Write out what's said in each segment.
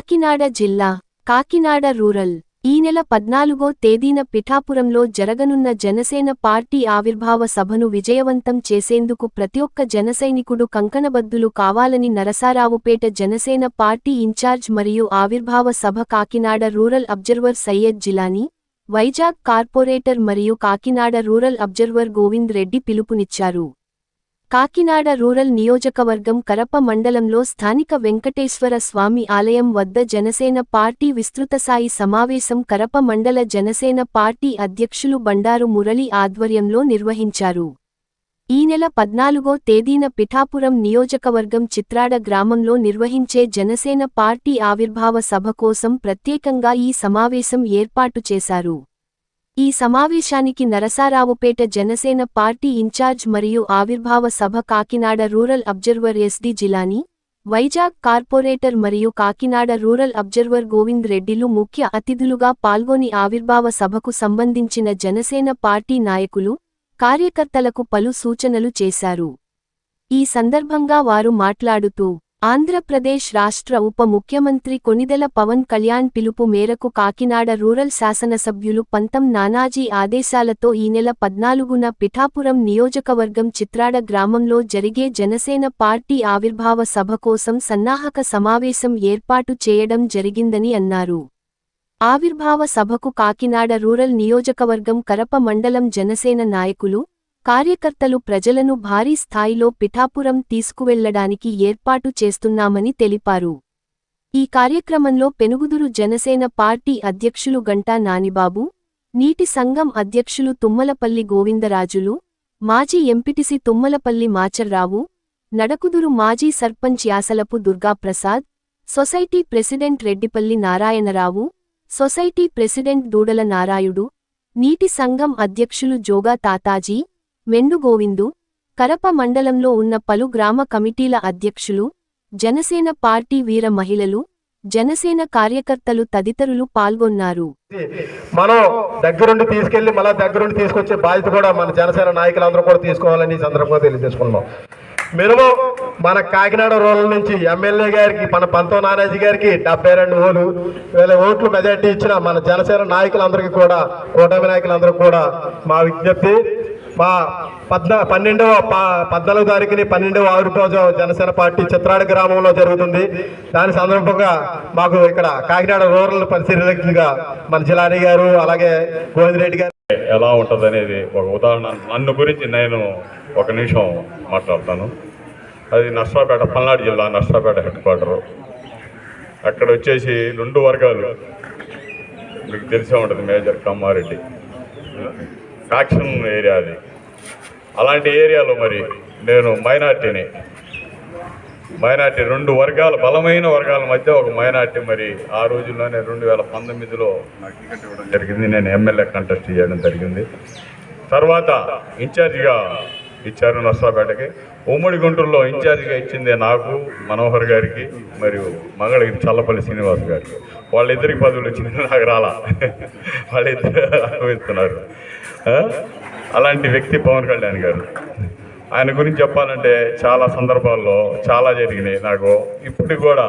కాకినాడ జిల్లా కాకినాడ రూరల్. ఈ నెల పద్నాలుగో తేదీన పిఠాపురంలో జరగనున్న జనసేన పార్టీ ఆవిర్భావ సభను విజయవంతం చేసేందుకు ప్రతి ఒక్క జనసైనికుడు కంకణబద్దులు కావాలని నరసారావుపేట జనసేన పార్టీ ఇన్ఛార్జ్ మరియు ఆవిర్భావ సభ Kakinada rural observer Syed Jilani Vizag corporator మరియు కాకినాడ రూరల్ అబ్జర్వర్ గోవింద్ రెడ్డి పిలుపునిచ్చారు. కాకినాడ రూరల్ నియోజకవర్గం కరప మండలంలో స్థానిక వెంకటేశ్వర స్వామి ఆలయం వద్ద జనసేన పార్టీ విస్తృతస్థాయి సమావేశం కరప మండల జనసేన పార్టీ అధ్యక్షులు బండారు మురళి ఆధ్వర్యంలో నిర్వహించారు. ఈ నెల పద్నాలుగో తేదీన పిఠాపురం నియోజకవర్గం చిత్రాడ గ్రామంలో నిర్వహించే జనసేన పార్టీ ఆవిర్భావ సభ కోసం ప్రత్యేకంగా ఈ సమావేశం ఏర్పాటు చేశారు. ఈ సమావేశానికి నరసారావుపేట జనసేన పార్టీ ఇన్ఛార్జ్ మరియు ఆవిర్భావ సభ Kakinada rural observer SD Jilani Vizag corporator మరియు కాకినాడ రూరల్ అబ్జర్వర్ గోవింద్ రెడ్డిలు ముఖ్య అతిథులుగా పాల్గొని ఆవిర్భావ సభకు సంబంధించిన జనసేన పార్టీ నాయకులు కార్యకర్తలకు పలు సూచనలు చేశారు. ఈ సందర్భంగా వారు మాట్లాడుతూ ఆంధ్రప్రదేశ్ రాష్ట్ర ఉప ముఖ్యమంత్రి కొనిదెల పవన్ కళ్యాణ్ పిలుపు మేరకు కాకినాడ రూరల్ శాసనసభ్యులు పంతం నానాజీ ఆదేశాలతో ఈ నెల పద్నాలుగున పిఠాపురం నియోజకవర్గం చిత్రాడ గ్రామంలో జరిగే జనసేన పార్టీ ఆవిర్భావ సభ కోసం సన్నాహక సమావేశం ఏర్పాటు చేయడం జరిగిందని అన్నారు. ఆవిర్భావ సభకు కాకినాడ రూరల్ నియోజకవర్గం కరప మండలం జనసేన నాయకులు కార్యకర్తలు ప్రజలను భారీ స్థాయిలో పిఠాపురం తీసుకువెళ్ళడానికి ఏర్పాటు చేస్తున్నామని తెలిపారు. ఈ కార్యక్రమంలో పెనుగుదురు జనసేన పార్టీ అధ్యక్షులు గంటా నానిబాబు నీటి సంఘం అధ్యక్షులు తుమ్మలపల్లి గోవిందరాజులు మాజీ ఎంపిటిసి తుమ్మలపల్లి మాచర్రావు నడకుదురు మాజీ sarpanch Yasalapu Durgaprasad society president Reddipalli Narayanarao society president Doodala Narayudu నీటి సంఘం అధ్యక్షులు జోగా తాతాజీ మెండు గోవిందు కరప మండలంలో ఉన్న పలు గ్రామ కమిటీల అధ్యక్షులు జనసేన పార్టీ వీర మహిళలు జనసేన కార్యకర్తలు తదితరులు పాల్గొన్నారు. మనం దగ్గరుండి తీసుకెళ్ళి మళ్ళీ దగ్గరుండి తీసుకొచ్చే బాధ్యత కూడా మన జనసేన నాయకులందరూ కూడా తీసుకోవాలని సందర్భంగా తెలియజేసుకున్నాం. మినిమం మన కాకినాడ రూరల్ నుంచి ఎమ్మెల్యే గారికి మన పంతో నానాజీ గారికి డెబ్బై రెండు ఓట్లు వేల ఓట్లు మెజార్టీ ఇచ్చిన మన జనసేన నాయకులందరికీ కూడా కూటమి నాయకులందరికీ కూడా మా విజ్ఞప్తి. మా పద్నా పన్నెండవ ప- పద్నాలుగో తారీఖుని పన్నెండవ ఆవిర్భావ జనసేన పార్టీ చిత్రాడ గ్రామంలో జరుగుతుంది. దాని సందర్భంగా మాకు ఇక్కడ కాకినాడ రూరల్ పరిశీలకంగా మన జిలాని గారు అలాగే గోవిందరెడ్డి గారు. ఎలా ఉంటుంది అనేది ఒక ఉదాహరణ. నన్ను గురించి నేను ఒక నిమిషం మాట్లాడతాను. అది నర్సాపేట పల్నాడు జిల్లా నర్సాపేట హెడ్ క్వార్టరు. అక్కడ వచ్చేసి రెండు వర్గాలు. మీకు తెలిసే ఉంటుంది మేజర్ కమ్మారెడ్డి. ఫ్యాక్షన్ ఏరియా అది అలాంటి ఏరియాలో మరి నేను మైనార్టీని. మైనార్టీ రెండు వర్గాల బలమైన వర్గాల మధ్య ఒక మైనార్టీ మరి ఆ రోజుల్లోనే రెండు వేల పంతొమ్మిదిలో నాకు టికెట్ ఇవ్వడం జరిగింది. నేను ఎమ్మెల్యే కంటెస్ట్ చేయడం జరిగింది. తర్వాత ఇన్ఛార్జిగా ఇచ్చారు నర్సాపేటకి. ఉమ్మడి గుంటూరులో ఇన్ఛార్జిగా ఇచ్చింది నాకు మనోహర్ గారికి మరియు మంగళగిరి చల్లపల్లి శ్రీనివాస్ గారికి. వాళ్ళిద్దరికి పదవులు వచ్చింది నాకు రాలా. వాళ్ళిద్దరు అనుభవిస్తున్నారు అలాంటి వ్యక్తి పవన్ కళ్యాణ్ గారు. ఆయన గురించి చెప్పాలంటే చాలా సందర్భాల్లో చాలా జరిగినాయి. నాకు ఇప్పటికి కూడా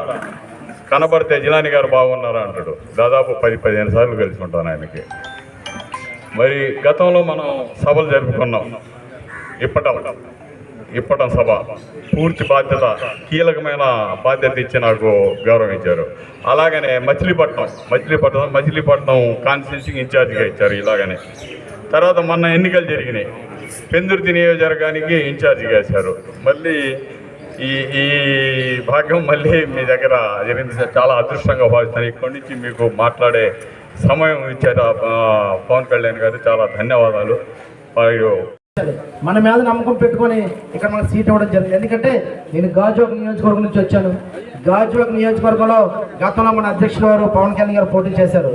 కనబడితే జిలాని గారు బాగున్నారా అంటాడు. దాదాపు పది పదిహేను సార్లు కలిసి ఉంటాను ఆయనకి. మరి గతంలో మనం సభలు జరుపుకున్నాం. ఇప్పటం ఇప్పటం సభ. పూర్తి బాధ్యత కీలకమైన బాధ్యత ఇచ్చి నాకు గౌరవించారు అలాగనే మచిలీపట్నం మచిలీపట్నం మచిలీపట్నం కాన్స్టిట్యూషన్ ఇన్ఛార్జిగా ఇచ్చారు ఇలాగనే. తర్వాత మొన్న ఎన్నికలు జరిగినాయి. పెందుర్తి నియోజకవర్గానికి ఇన్ఛార్జిగా వేశారు మళ్ళీ ఈ ఈ భాగ్యం మళ్ళీ మీ దగ్గర జరిగింది సార్. చాలా అదృష్టంగా భావిస్తాను. ఇక్కడి నుంచి మీకు మాట్లాడే సమయం ఇచ్చారు. పవన్ కళ్యాణ్ గారు చాలా ధన్యవాదాలు. మరియు మన మీద నమ్మకం పెట్టుకొని ఇక్కడ మనకు సీట్ ఇవ్వడం జరిగింది. ఎందుకంటే నేను గాజువాక నియోజకవర్గం నుంచి వచ్చాను. గాజువాక నియోజకవర్గంలో గతంలో మన అధ్యక్షుల వారు పవన్ కళ్యాణ్ గారు పోటీ చేశారు.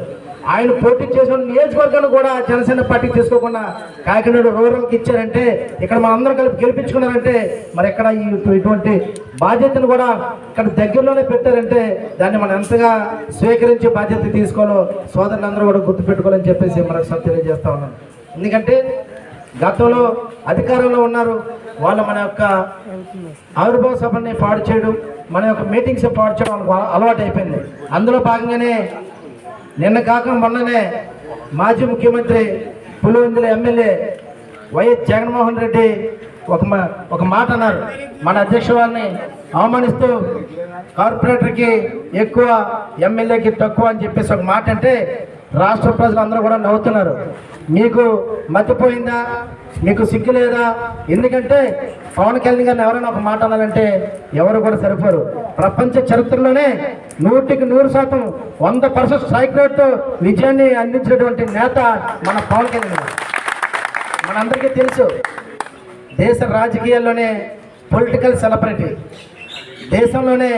ఆయన పోటీ చేసిన నియోజకవర్గాన్ని కూడా జనసేన పార్టీ తీసుకోకుండా కాకినాడ రూరల్కి ఇచ్చారంటే ఇక్కడ మనందరం కలిపి గెలిపించుకున్నారంటే మరి ఇక్కడ ఈ ఇటువంటి బాధ్యతను కూడా ఇక్కడ దగ్గరలోనే పెట్టారంటే దాన్ని మనం ఎంతగా స్వీకరించి బాధ్యత తీసుకోవాలో సోదరులందరూ కూడా గుర్తుపెట్టుకోవాలని చెప్పేసి మరొకసారి తెలియజేస్తా ఉన్నాను. ఎందుకంటే గతంలో అధికారంలో ఉన్నారు వాళ్ళు మన యొక్క ఆవిర్భావ సభని పాడు చేయడం మన యొక్క మీటింగ్స్ పాడు చేయడం అలవాటు అయిపోయింది అందులో భాగంగానే నిన్న కాక మొన్ననే మాజీ ముఖ్యమంత్రి పులివెందుల ఎమ్మెల్యే వైఎస్ జగన్మోహన్ రెడ్డి ఒక మా- ఒక మాట అన్నారు. మన అధ్యక్ష వారిని అవమానిస్తూ కార్పొరేటర్కి ఎక్కువ ఎమ్మెల్యేకి తక్కువ అని చెప్పేసి ఒక మాట అంటే రాష్ట్ర ప్రజలందరూ కూడా నవ్వుతున్నారు. మీకు మతిపోయిందా మీకు సిగ్గు లేదా? ఎందుకంటే పవన్ కళ్యాణ్ గారిని ఎవరైనా ఒక మాట అనాలంటే ఎవరు కూడా సరిపోరు. ప్రపంచ చరిత్రలోనే నూటికి నూరు శాతం వంద పర్సెంట్ స్ట్రైక్ రేట్తో విజయాన్ని అందించినటువంటి నేత మన పవన్ కళ్యాణ్ గారు. మనందరికీ తెలుసు దేశ రాజకీయాల్లోనే పొలిటికల్ సెలబ్రిటీ దేశంలోనే